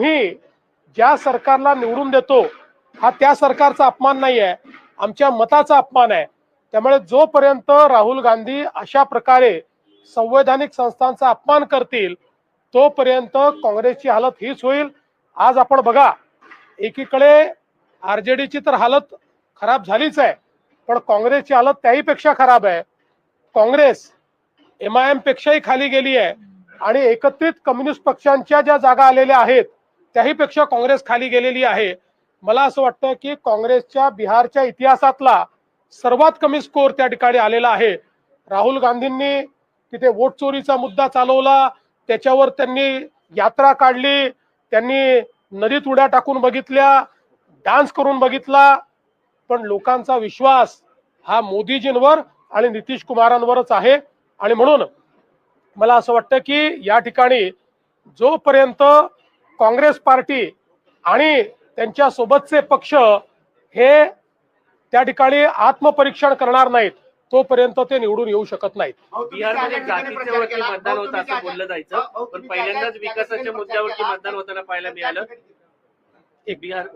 आम्ही ज्या सरकारला निवडून देतो हा त्या सरकारचा अपमान नाही आहे आमच्या मताचा अपमान आहे. त्यामुळे जोपर्यंत राहुल गांधी अशा प्रकारे संवैधानिक संस्थांचा अपमान करतील तोपर्यंत काँग्रेसची हालत हीच होईल. आज आपण बघा एकीकडे आरजेडीची तर हालत खराब झालीच आहे पण काँग्रेसची हालत त्याहीपेक्षा खराब आहे. काँग्रेस एम आय एम पेक्षाही खाली गेली आहे आणि एकत्रित कम्युनिस्ट पक्षांच्या ज्या जागा आलेल्या आहेत त्याहीपेक्षा काँग्रेस खाली गेलेली आहे. मला असं वाटतं की काँग्रेसच्या बिहारच्या इतिहासातला सर्वात कमी स्कोअर त्या ठिकाणी आलेला आहे. राहुल गांधींनी तिथे वोट चोरीचा मुद्दा चालवला त्याच्यावर त्यांनी यात्रा काढली त्यांनी नदीत उड्या टाकून बघितल्या डान्स करून बघितला पण लोकांचा विश्वास हा मोदीजींवर आणि नितीश कुमारांवरच आहे. आणि म्हणून मला असं वाटतं की या ठिकाणी जोपर्यंत काँग्रेस पार्टी आणि त्यांच्या सोबतचे पक्ष हे त्या ठिकाणी आत्मपरीक्षण करणार नाहीत तोपर्यंत ते निवडून येऊ शकत नाहीत. बिहारमध्ये जातीच्या वरती मतदान होतं असं बोललं जायचं. पण पहिल्यांदाच विकासाच्या मुद्द्यावरती मतदान होताना पाहायला मिळालं. एक बिहार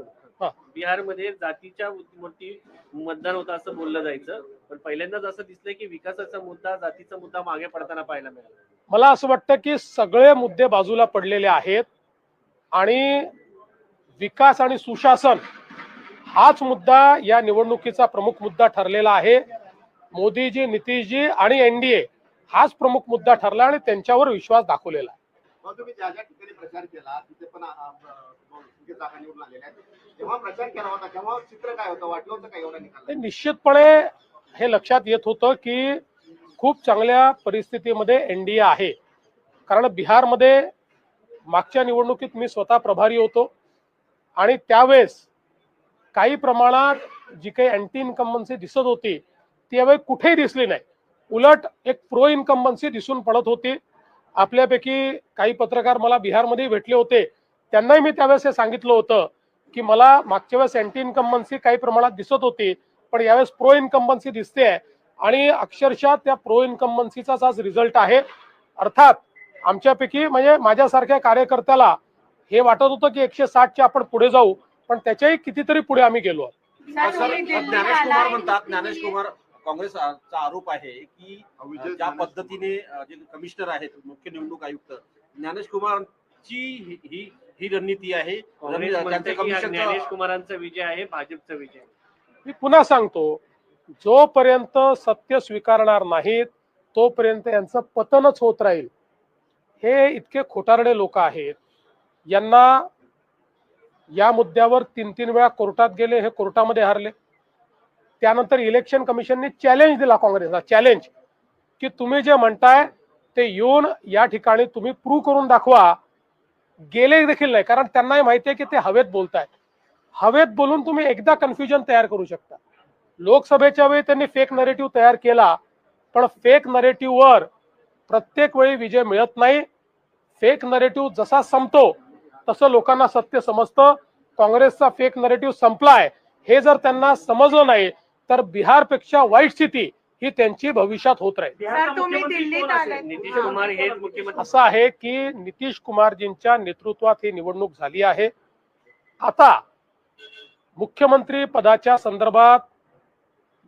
हा. बिहारमध्ये जातीच्या वरती मतदान होतं असं बोललं जायचं. पण पहिल्यांदाच असं दिसलंय की विकासाचा मुद्दा जातीचा मुद्दा मागे पडताना पाहायला मिळाला. मला असं वाटतं की सगळे मुद्दे बाजूला पडलेले आहेत. आणि विकास आणि सुशासन हाच मुद्दा या निवडणुकीचा प्रमुख मुद्दा ठरलेला आहे. मोदीजी नितीशजी आणि एनडीए हाच प्रमुख मुद्दा ठरला आणि त्यांच्यावर विश्वास दाखवलेला आहे. मग तुम्ही ज्या ज्या ठिकाणी प्रचार केला तिथे पण अ, अ, दोन जागा निवडून आलेल्या आहेत. तेव्हा प्रचार केला होता तेव्हा चित्र काय होतं? वाटलं होतं का एवढा निकाल ते निश्चितपणे हे लक्षात येत होतं की खूप चांगल्या परिस्थितीमध्ये एनडीए आहे. कारण बिहारमध्ये मागच्या निवडणुकीत मी स्वतः प्रभारी होतो. आणि त्यावेळेस काही प्रमाणात जी काही अँटी इन्कम्बन्सी दिसत होती ती यावेळी कुठेही दिसली नाही. उलट एक प्रो इन्कम्बन्सी दिसून पडत होती. आपल्यापैकी काही पत्रकार मला बिहारमध्ये भेटले होते. त्यांनाही मी त्यावेळेस हे सांगितलं होतं की मला मागच्या वेळेस अँटी इन्कम्बन्सी काही प्रमाणात दिसत होती पण यावेळेस प्रो इन्कम्बन्सी दिसते आणि अक्षरशः त्या प्रो इन्कम्बन्सीचाच आज रिझल्ट आहे. अर्थात आमच्यापैकी म्हणजे माझ्यासारख्या कार्यकर्त्याला हे वाटत होतं की एकशे साठच्या आपण पुढे जाऊ पण त्याच्याही कितीतरी पुढे आम्ही गेलो ज्ञानेश कुमार म्हणतात ज्ञानेश कुमार काँग्रेसचा आरोप आहे की ज्या पद्धतीने जे कमिशनर आहेत मुख्य निवडणूक आयुक्त ज्ञानेश कुमारची ही ही ही रणनीती आहे. हा ज्ञानेश कुमारांचा विजय आहे भाजपचा विजय आहे. मी पुन्हा सांगतो जोपर्यंत सत्य स्वीकारणार नाहीत तोपर्यंत यांचं पतनच होत राहील. हे इतके खोटारडे लोक आहेत. यांना या मुद्द्यावर तीन तीन वेळा कोर्टात गेले हे कोर्टामध्ये हारले. त्यानंतर इलेक्शन कमिशनने चॅलेंज दिला काँग्रेसला. चॅलेंज की तुम्ही जे म्हणताय ते येऊन या ठिकाणी तुम्ही प्रूव्ह करून दाखवा. गेले देखील नाही. कारण त्यांनाही माहिती आहे की ते हवेत बोलतायत. हवेत बोलून तुम्ही एकदा कन्फ्युजन तयार करू शकता. लोकसभेच्या वेळी त्यांनी फेक नरेटिव्ह तयार केला. पण फेक नरेटिव्हवर प्रत्येक वेळी विजय मिळत नाही. फेक नरेटिव्ह जसा संपतो तसं लोकांना सत्य समजतं काँग्रेसचा फेक नरेटिव्ह संपलाय हे जर त्यांना समजलं नाही तर बिहारपेक्षा वाईट स्थिती ही त्यांची भविष्यात होत राहील बिहारचा तुम्ही मुख्यमंत्री दिल्लीत कोण असेल? आलात. नितीश. कुमार हेच मुख्यमंत्री असं आहे की नितीश कुमारजींच्या नेतृत्वात ही निवडणूक झाली आहे आता मुख्यमंत्री पदाच्या संदर्भात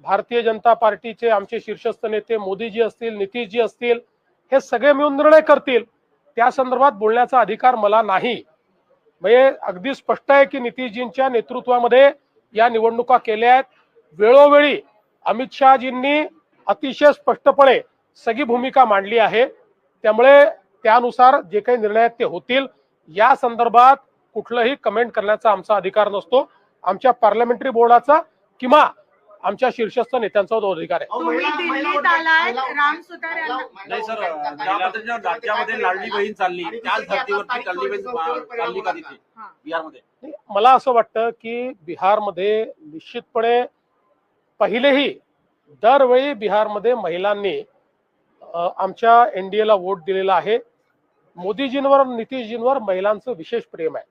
भारतीय जनता पार्टीचे आमचे शीर्षस्थ नेते मोदीजी असतील नितीशजी असतील हे सगळे मिळून निर्णय करतील त्या संदर्भात बोलण्याचा अधिकार मला नाही. म्हणजे अगदी स्पष्ट आहे की नितीशजींच्या नेतृत्वामध्ये या निवडणुका केल्या आहेत. वेळोवेळी अमित शहाजींनी अतिशय स्पष्टपणे सगळी भूमिका मांडली आहे. त्यामुळे त्यानुसार जे काही निर्णय आहेत ते होतील. या संदर्भात कुठलंही कमेंट करण्याचा आमचा अधिकार नसतो. आमच्या पार्लमेंटरी बोर्डाचा किंवा आमच्या शीर्षस्थ नेत्यांचा तो अधिकार आहे. अहो, तुम्ही महिला- महिला दिल्लीत वोटर- आलात, महिला- राम सुतार यांना- महिला- महिला नाही सर वोटरांचा ज्या काय- पद्धतीने राज्यामध्ये लाडली बहीण चालली आणि त्याच तिथे आता धर्तीवरती स्थानिक लाडली बहीण संस्थेवर परिणाम चालली का होणार तिथे? हा. बिहारमध्ये. मला असं वाटतं की बिहारमध्ये निश्चितपणे पहिलेही दरवेळी बिहारमध्ये महिलांनी अ, आमच्या एनडीएला वोट दिलेला आहे. मोदीजींवर नितीशजींवर महिलांचं विशेष प्रेम आहे.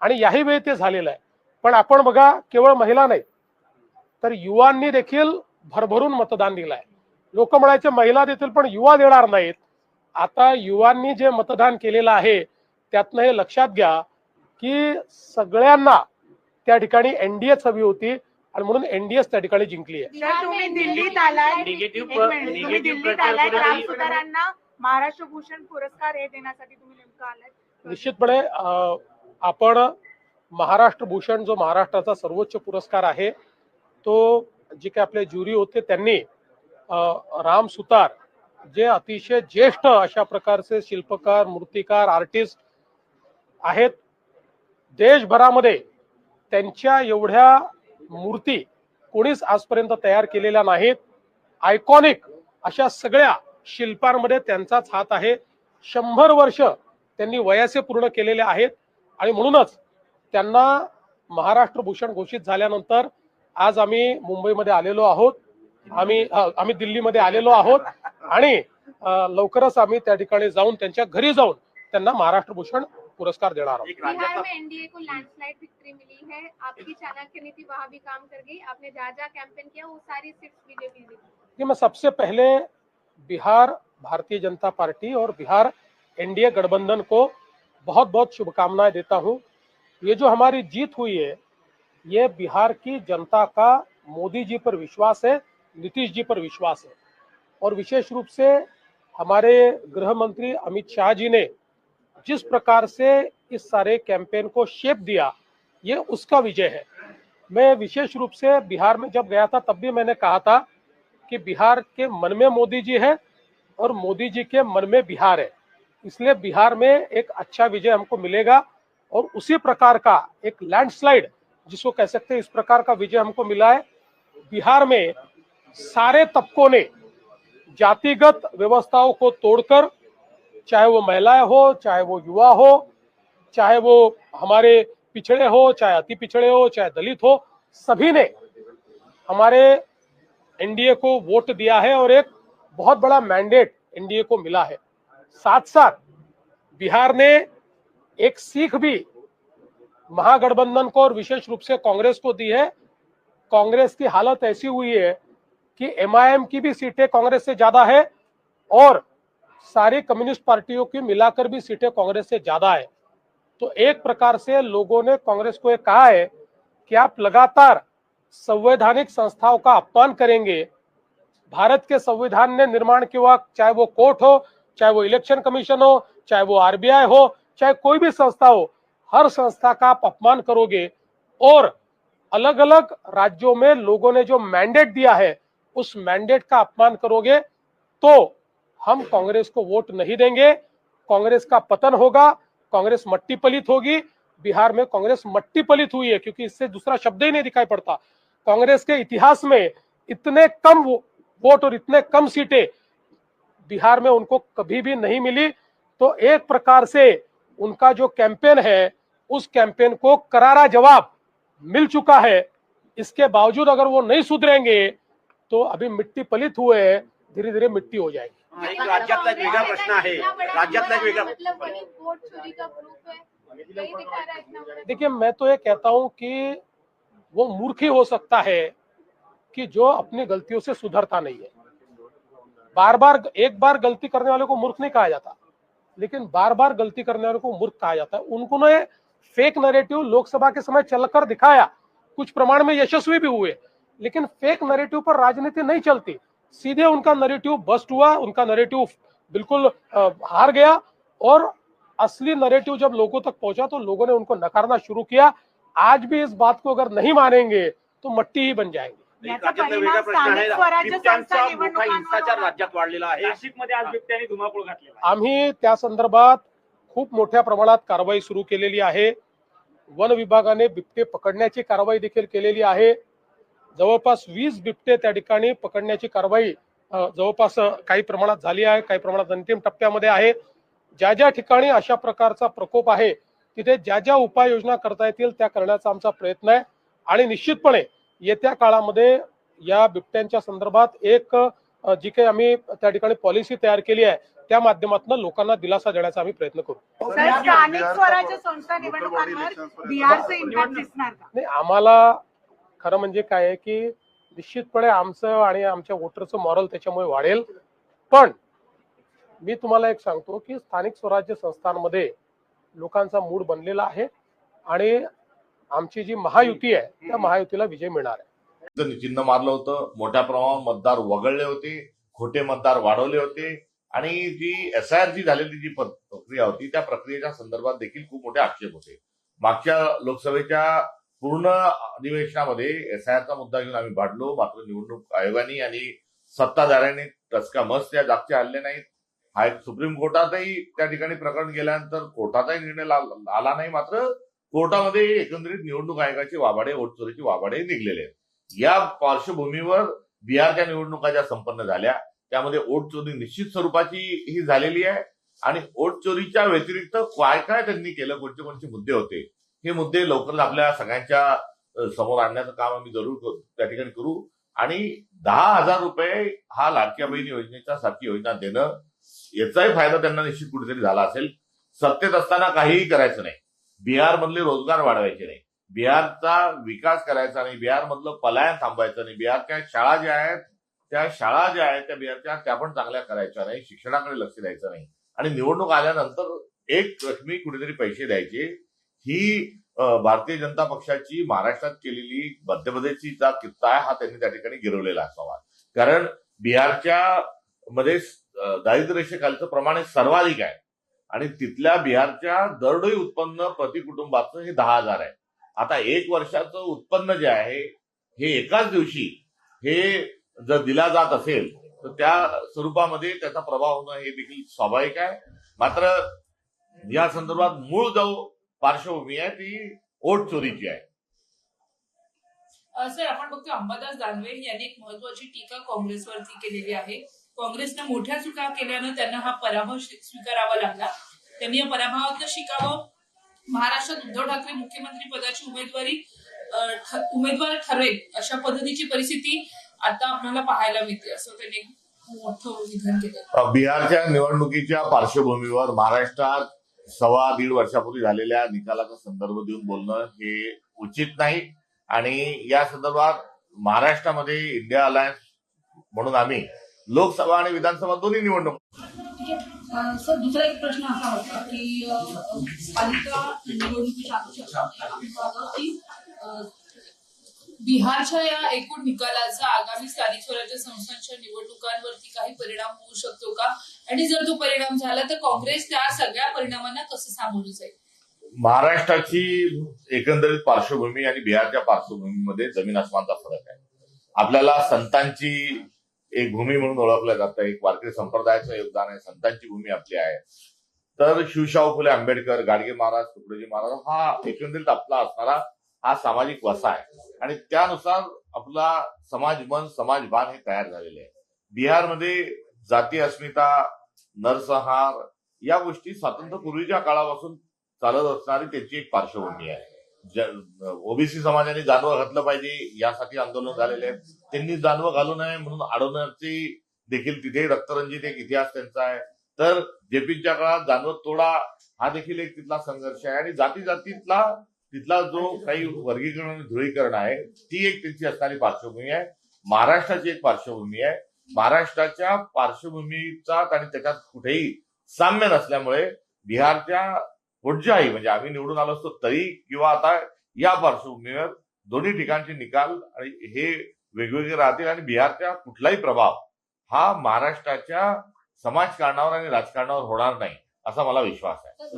आणि याही वेळी ते झालेलं आहे. पण आपण बघा केवळ महिला नाही तर युवांनी देखील भरभरून मतदान दिलं आहे लोक म्हणायचे महिला देतील पण युवा देणार नाहीत. आता युवांनी जे मतदान केलेलं आहे त्यातनं हे लक्षात घ्या की सगळ्यांना त्या ठिकाणी एनडीएच हवी होती आणि म्हणून एनडीएच त्या ठिकाणी जिंकली आहे दिल्लीत आलाय महाराष्ट्र भूषण पुरस्कार हे देण्यासाठी तुम्ही नेमकं आलाय. निश्चितपणे आपण महाराष्ट्र भूषण जो महाराष्ट्राचा सर्वोच्च पुरस्कार आहे तो जे काही आपले ज्युरी होते त्यांनी राम सुतार जे अतिशय ज्येष्ठ अशा प्रकारचे शिल्पकार मूर्तिकार आर्टिस्ट आहेत. देशभरामध्ये त्यांच्या एवढ्या मूर्ती कोणीच आजपर्यंत तयार केलेल्या नाहीत. आयकॉनिक अशा सगळ्या शिल्पांमध्ये त्यांचाच हात आहे. शंभर वर्ष त्यांनी वयाचे पूर्ण केलेले आहेत. आणि म्हणूनच त्यांना महाराष्ट्र भूषण घोषित झाल्यानंतर आज आम्ही मुंबईमध्ये आलेलो आहोत. आम्ही आम्ही दिल्लीमध्ये आलेलो आहोत. आणि लवकरच आम्ही त्या ठिकाणी जाऊन त्यांच्या घरी जाऊन त्यांना महाराष्ट्र भूषण पुरस्कार देणार आहोत. एनडीए को लैंडस्लाइड विक्ट्री मिली है. आपकी चाणक्य नीति वहाँ भी काम कर गई. आपने कैंपेन किया वो सारी सीट्स बीजेपी मैं सबसे पहले बिहार भारतीय जनता पार्टी और बिहार एनडीए गठबंधन को बहुत बहुत शुभकामनाएँ देता हूँ। ये जो हमारी जीत हुई है ये बिहार की जनता का मोदी जी पर विश्वास है, नीतीश जी पर विश्वास है। और विशेष रूप से हमारे गृह मंत्री अमित शाह जी ने जिस प्रकार से इस सारे कैंपेन को शेप दिया, ये उसका विजय है। मैं विशेष रूप से बिहार में जब गया था, तब भी मैंने कहा था कि बिहार के मन में मोदी जी है और मोदी जी के मन में बिहार है। इसलिए बिहार में एक अच्छा विजय हमको मिलेगा और उसी प्रकार का एक लैंडस्लाइड जिसको कह सकते हैं इस प्रकार का विजय हमको मिला है। बिहार में सारे तबकों ने जातिगत व्यवस्थाओं को तोड़कर, चाहे वो महिलाएँ हो, चाहे वो युवा हो, चाहे वो हमारे पिछड़े हो, चाहे अति पिछड़े हो, चाहे दलित हो, सभी ने हमारे एनडीए को वोट दिया है और एक बहुत बड़ा मैंडेट एनडीए को मिला है। साथ साथ बिहार ने एक सीख भी महागठबंधन को और विशेष रूप से कांग्रेस को दी है। कांग्रेस की हालत ऐसी हुई है कि एमआईएम की भी सीटें कांग्रेस से ज़्यादा है और सारी कम्युनिस्ट पार्टियों की मिलाकर भी सीटें कांग्रेस से ज़्यादा है। तो एक प्रकार से लोगों ने कांग्रेस को ये कहा है कि आप लगातार संवैधानिक संस्थाओं का अपमान करेंगे। भारत के संविधान ने निर्माण किया चाहे वो कोर्ट हो, चाहे वो इलेक्शन कमीशन हो, चाहे वो आरबीआई हो, चाहे कोई भी संस्था हो हर संस्था का आप अपमान करोगे और अलग अलग राज्यों में लोगों ने जो मैंडेट दिया है, उस मैंडेट का अपमान करोगे तो हम कांग्रेस को वोट नहीं देंगे। कांग्रेस का पतन होगा, कांग्रेस मट्टी पलित होगी। बिहार में कांग्रेस मट्टी पलित हुई है, क्योंकि इससे दूसरा शब्द ही नहीं दिखाई पड़ता। कांग्रेस के इतिहास में इतने कम वोट और इतने कम सीटें बिहार में उनको कभी भी नहीं मिली। तो एक प्रकार से उनका जो कैंपेन है उस कैंपेन को करारा जवाब मिल चुका है। इसके बावजूद अगर वो नहीं सुधरेंगे तो अभी मिट्टी पलित हुए हैं धीरे धीरे मिट्टी हो जाएगी। राज्यातला एक वेगळा प्रश्न आहे। राज्यातला एक वेगळा मतलब वही वोट चोरी का प्रूफ यही दिखा रहा इतना बड़ा देखिए मैं तो ये कहता हूँ कि वो मूर्ख ही हो सकता है कि जो अपनी गलतियों से सुधरता नहीं है। बार बार एक बार गलती करने वाले को मूर्ख नहीं कहा जाता लेकिन बार बार गलती करने वाले को मूर्ख कहा जाता है। उनको ने फेक नरेटिव लोकसभा के समय चलकर दिखाया। कुछ प्रमाण में यशस्वी भी हुए लेकिन फेक नैरेटिव पर राजनीति नहीं चलती। सीधे उनका नैरेटिव बस्ट हुआ उनका नैरेटिव बिल्कुल हार गया और असली नरेटिव जब लोगों तक पहुँचा तो लोगों ने उनको नकारना शुरू किया। आज भी इस बात को अगर नहीं मानेंगे तो मट्टी ही बन जाएँगे। घातलेला आम्ही त्या संदर्भात खूप मोठ्या प्रमाणात कारवाई सुरू केलेली आहे. वन विभागाने बिबटे पकडण्याची कारवाई देखील केलेली आहे. जवळपास वीस बिबटे त्या ठिकाणी पकडण्याची कारवाई जवळपास काही प्रमाणात झाली आहे काही प्रमाणात अंतिम टप्प्यामध्ये आहे. ज्या ज्या ठिकाणी अशा प्रकारचा प्रकोप आहे तिथे ज्या ज्या उपाययोजना करता येतील त्या करण्याचा आमचा प्रयत्न आहे. आणि निश्चितपणे येत्या काळामध्ये या बिबट्यांच्या संदर्भात एक जी काही आम्ही त्या ठिकाणी पॉलिसी तयार केली आहे त्या माध्यमातून लोकांना दिलासा देण्याचा आम्ही प्रयत्न करू. सर स्थानिक स्वराज्य संस्था निवडणुकांवर बिहारचं इम्पॅक्ट दिसणार का? नाही आम्हाला खरं म्हणजे काय आहे की निश्चितपणे आमचं आणि आमच्या वोटरचं मॉरल त्याच्यामुळे वाढेल. पण मी तुम्हाला एक सांगतो की स्थानिक स्वराज्य संस्थांमध्ये लोकांचा मूड बनलेला आहे आणि आमची जी महायुती आहे त्या महायुतीला विजय मिळणार आहे. त्यांनी चिन्ह मारलं होतं मोठ्या प्रमाणात मतदार वगळले होते खोटे मतदार वाढवले होते. आणि जी एस आय आर जी झालेली जी प्रक्रिया होती त्या प्रक्रियेच्या संदर्भात देखील खूप मोठे आक्षेप होते. मागच्या लोकसभेच्या पूर्ण अधिवेशनामध्ये एस आय आरचा मुद्दा घेऊन आम्ही भाडलो. मात्र निवडणूक आयोगाने आणि सत्ताधाऱ्यांनी टचका मस्त या जागचे आणले नाहीत. हाय सुप्रीम कोर्टातही त्या ठिकाणी प्रकरण गेल्यानंतर कोर्टाचाही निर्णय आला नाही. मात्र कोर्टामध्ये एकंदरीत निवडणूक आयोगाचे वाबाडे वोटचोरीचे वाबाडे निघलेले आहेत. या पार्श्वभूमीवर बिहारच्या निवडणुका ज्या संपन्न झाल्या त्यामध्ये ओट चोरी निश्चित स्वरूपाची ही झालेली आहे. आणि ओट चोरीच्या व्यतिरिक्त काय काय त्यांनी केलं कोणते कोणते मुद्दे होते हे मुद्दे लवकरच आपल्या सगळ्यांच्या समोर आणण्याचं काम आम्ही जरूर त्या ठिकाणी करू. आणि दहा हजार रुपये हा लाडक्या बहीण योजनेच्या सारखी योजना देणं याचाही फायदा त्यांना निश्चित कुठेतरी झाला असेल. सत्तेत असताना काहीही करायचं नाही. बिहारमधले रोजगार वाढवायचे नाही. बिहारचा विकास करायचा नाही. बिहारमधलं पलायन थांबवायचं नाही. बिहारच्या शाळा ज्या आहेत त्या शाळा ज्या आहेत त्या बिहारच्या त्या पण चांगल्या करायच्या नाही शिक्षणाकडे लक्ष द्यायचं नाही. आणि निवडणूक आल्यानंतर एक रकमी कुठेतरी पैसे द्यायचे. ही भारतीय जनता पक्षाची महाराष्ट्रात केलेली मध्यप्रदेशचा किस्सा आहे हा त्यांनी त्या ठिकाणी गिरवलेला असावा. कारण बिहारच्या मध्ये दारिद्र्यरेषेखालचं दारिद्र्य प्रमाण हे सर्वाधिक आहे. आणि तिथल्या बिहारच्या दरडोई उत्पन्न प्रति कुटुंबाचं हे दहा हजार आहे. आता एक वर्षाचं उत्पन्न जे आहे हे एकाच दिवशी हे जर दिला जात असेल तर त्या स्वरूपामध्ये त्याचा प्रभाव होणं हे देखील स्वाभाविक आहे. मात्र या संदर्भात मूळ जो पार्श्वभूमी आहे ती ओट चोरीची आहे. सर आपण बघतो अंबादास दानवे यांनी एक महत्वाची टीका काँग्रेसवरती केलेली आहे. काँग्रेसनं मोठ्या चुका केल्यानं त्यांना हा पराभव स्वीकारावा लागला. त्यांनी या पराभवातनं शिकावं. महाराष्ट्रात उद्धव ठाकरे मुख्यमंत्री पदाची उमेदवारी ठ- उमेदवार ठरेल अशा पद्धतीची परिस्थिती आता आपल्याला पाहायला मिळते असं त्यांनी एक मोठं विधान केलं बिहारच्या निवडणुकीच्या पार्श्वभूमीवर महाराष्ट्रात सव्वा दीड वर्षापूर्वी झालेल्या निकालाचा संदर्भ देऊन बोलणं हे उचित नाही आणि या संदर्भात महाराष्ट्रामध्ये इंडिया अलायन्स म्हणून आम्ही लोकसभा आणि विधानसभा दोन्ही निवडणूक सर दुसरा एक प्रश्न असा होता की पालिका निवडणुकीच्या अनुषंगाने आम्ही पाहतो की अं, बिहारच्या या एकूण निकालाचा आगामी स्थानिक स्वराज्य संस्थांच्या निवडणुकांवरती काही परिणाम होऊ शकतो का? आणि जर तो परिणाम झाला तर काँग्रेस त्या सगळ्या परिणामांना कसं सामोरं जाईल? महाराष्ट्राची एकंदरीत पार्श्वभूमी आणि बिहारच्या पार्श्वभूमीमध्ये जमीन आसमानचा फरक आहे. आपल्याला संतांची एक भूमी म्हणून ओळखलं जातं एक वारकरी संप्रदायाचं योगदान आहे संतांची भूमी आपली आहे. तर शिवशाहू फुले आंबेडकर गाडगे महाराज तुकडोजी महाराज हा एकंदरीत आपला असणारा हा सामाजिक वसा आहे. आणि त्यानुसार आपला समाज मन समाज भान हे तयार झालेले आहे. बिहारमध्ये जाती अस्मिता नरसंहार या गोष्टी स्वातंत्र्यपूर्वीच्या काळापासून चालत असणारी त्याची एक पार्श्वभूमी आहे. ओबीसी समाजाने जानवं घातलं पाहिजे यासाठी आंदोलन झालेले आहेत. त्यांनी जानवं घालू नये म्हणून अडवण्याची देखील तिथे रक्तरंजित एक इतिहास त्यांचा आहे. तर जेपीच्या काळात जानवं तोडा हा देखील एक तिथला संघर्ष आहे. आणि जाती जातीतला तिथला जो काही वर्गीकरण आणि ध्रुवीकरण आहे ती एक त्यांची असणारी पार्श्वभूमी आहे. महाराष्ट्राची एक पार्श्वभूमी आहे. महाराष्ट्राच्या पार्श्वभूमीचा आणि त्याच्यात कुठेही साम्य नसल्यामुळे बिहारच्या पुढच्याही म्हणजे आम्ही निवडून आलो असतो तरी किंवा आता या पार्श्वभूमीवर दोन्ही ठिकाणचे निकाल आणि हे वेगवेगळे राहतील आणि बिहारचा कुठलाही प्रभाव हा महाराष्ट्राच्या समाजकारणावर आणि राजकारणावर होणार नाही. असा मला विश्वास आहे.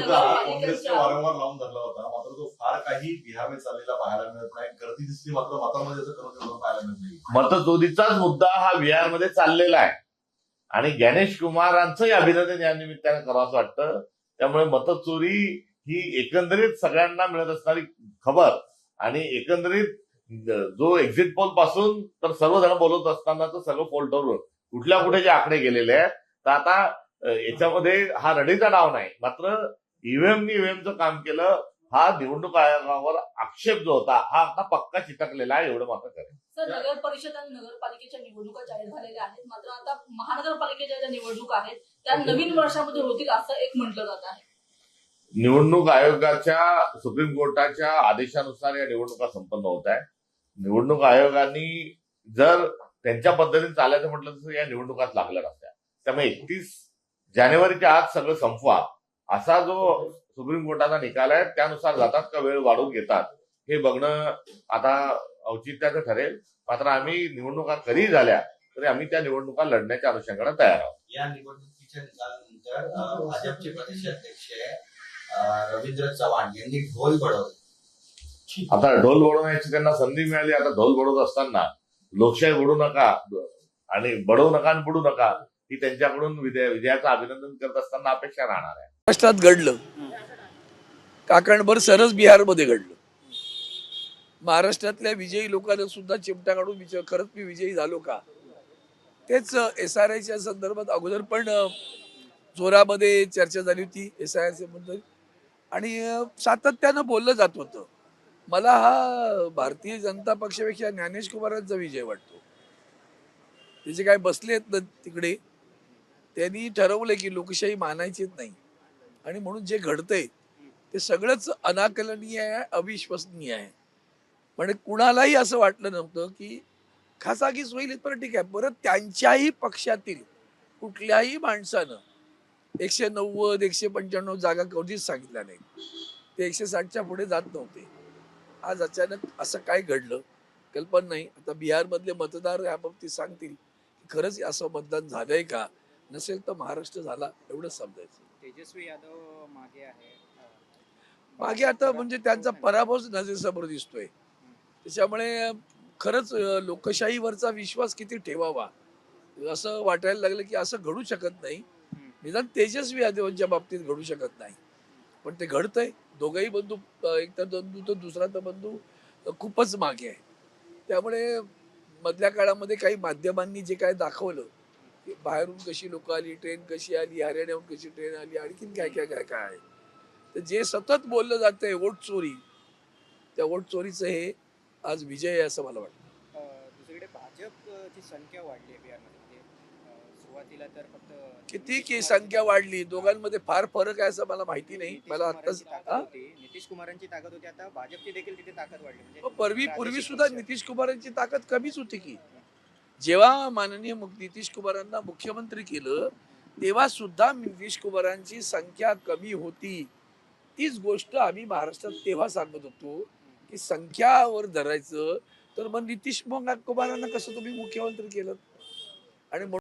काँग्रेसने वारंवार लावून धरला होता. मात्र तो फार काही चाललेला पाहायला मिळत नाही. गर्दी दिसली मात्र मतामध्ये असं करत एवढं पाहायला मिळत नाही. मतचोरीचाच मुद्दा हा बिहारमध्ये चाललेला आहे. आणि गणेश कुमारांचंही अभिनंदन या निमित्ताने करावं वाटतं. त्यामुळे मतचोरी ही एकंदरीत सगळ्यांना मिळत असणारी खबर. आणि एकंदरीत जो एक्झिट पोलपासून तर सर्वजण बोलत असतानाच सगळं पोल ठरवून कुठल्या कुठे जे आकडे गेलेले आहेत. तर आता याच्यामध्ये हा रडीचा डाव नाही. मात्र ईव्हीएमनी ईव्हीएमचं काम केलं हा निवडणूक आयोगावर आक्षेप जो होता हा आता पक्का चिटकलेला आहे एवढं मात्र करेल सर नगर परिषद आणि नगरपालिकेच्या निवडणुका जाहीर झालेल्या आहेत. मात्र आता महानगरपालिकेच्या ज्या निवडणुका आहेत त्या नवीन वर्षामध्ये होतील असं एक म्हटलं जात आहे. निवडणूक आयोगाच्या सुप्रीम कोर्टाच्या आदेशानुसार या निवडणुका संपन्न होत आहे निवडणूक आयोगाने जर त्यांच्या पद्धतीने चालायचं म्हटलं तर या निवडणुकाच लागल्या नसत्या. त्यामुळे एकतीस जानेवारीच्या आत सगळं संपवा. असा जो सुप्रीम कोर्टाचा निकाल आहे त्यानुसार जातात का वेळ वाढवून घेतात हे बघणं आता औचित्याचं ठरेल. मात्र आम्ही निवडणुका कधी झाल्या तरी आम्ही त्या निवडणुका लढण्याच्या अनुषंगाने तयार आहोत. या निवडणुकीच्या निकालानंतर भाजपचे प्रदेश अध्यक्ष अं, रवींद्र चव्हाण यांनी ढोल बडवले. आता ढोल बडवण्याची त्यांना संधी मिळाली आता ढोल बडवत असताना लोकशाही बुडू नका आणि बडवू नका आणि बुडू नका. ही त्यांच्याकडून विजय विजयाचं अभिनंदन करत असताना अपेक्षा राहणार आहे. महाराष्ट्रात घडलं. काकणभर सरस बिहारमध्ये घडलं. महाराष्ट्रातल्या विजयी लोकांना सुद्धा चिमटा काढून विचार खरंच मी विजयी झालो का? तेच एस आर आयच्या संदर्भात अगोदर पण जोरामध्ये चर्चा झाली होती एस आय आयच्या आणि सातत्यानं बोललं जात होतं. मला हा भारतीय जनता पक्षापेक्षा ज्ञानेश कुमारांचा विजय वाटतो. त्याचे काय बसले आहेत ना तिकडे? त्यांनी ठरवलं की लोकशाही मानायचीच नाही. आणि म्हणून जे घडतंय ते सगळंच अनाकलनीय आहे अविश्वसनीय आहे. म्हणजे कुणालाही असं वाटलं नव्हतं की खासागीच होईल पण ठीक आहे. परत त्यांच्याही पक्षातील कुठल्याही माणसानं एकशे नव्वद एकशे पंच्याण्णव जागा कधीच सांगितल्या नाही ते एकशे साठच्या पुढे जात नव्हते. आज अचानक असं काय घडलं? कल्पना नाही. आता बिहारमधले मतदार याबाबतीत सांगतील की खरंच असं मतदान झालंय का? नसेल तर महाराष्ट्र झाला एवढंच समजायचं. तेजस्वी यादव मागे आहे. मागे आता म्हणजे त्यांचा पराभवच नजरेसमोर दिसतोय. त्याच्यामुळे खरंच लोकशाहीवरचा विश्वास किती ठेवावा? असं वाटायला लागलं की असं घडू शकत नाही. निदान तेजस्वी यादवांच्या बाबतीत घडू शकत नाही. पण ते घडतंय. दोघंही बंधू एक तर बंधू तर दुसरा तर बंधू खूपच मागे आहे. त्यामुळे मधल्या काळामध्ये काही माध्यमांनी जे काय दाखवलं बाहेरून कशी लोक आली ट्रेन कशी आली हरियाणाहून कशी ट्रेन आली आणखीन काय काय काय काय? आहे तर जे सतत बोललं जातंय वोट चोरी त्या वोट चोरीचं हे आज विजय आहे असं मला वाटतं. दुसरीकडे भाजपची संख्या वाढली आहे बिहारमध्ये म्हणजे अं, सुरुवातीला तर फक्त किती की संख्या वाढली? दोघांमध्ये फार फरक आहे असं मला माहिती नाही. मला आत्ताच हा? होती. नितीश कुमारांची ताकद होती. आता भाजपची देखील तिथे ताकद वाढली. म्हणजे मग पूर्वी पूर्वी सुद्धा. नितीश कुमारांची ताकद कमीच होती की. जेव्हा माननीय मुख- नितीश कुमारांना मुख्यमंत्री केलं तेव्हा सुद्धा नितीश कुमारांची संख्या कमी होती. तीच गोष्ट आम्ही महाराष्ट्रात तेव्हा सांगत होतो की संख्यावर धरायचं. तर मग नितीश कुमारांना कसं तुम्ही मुख्यमंत्री केलं? आणि म्हणून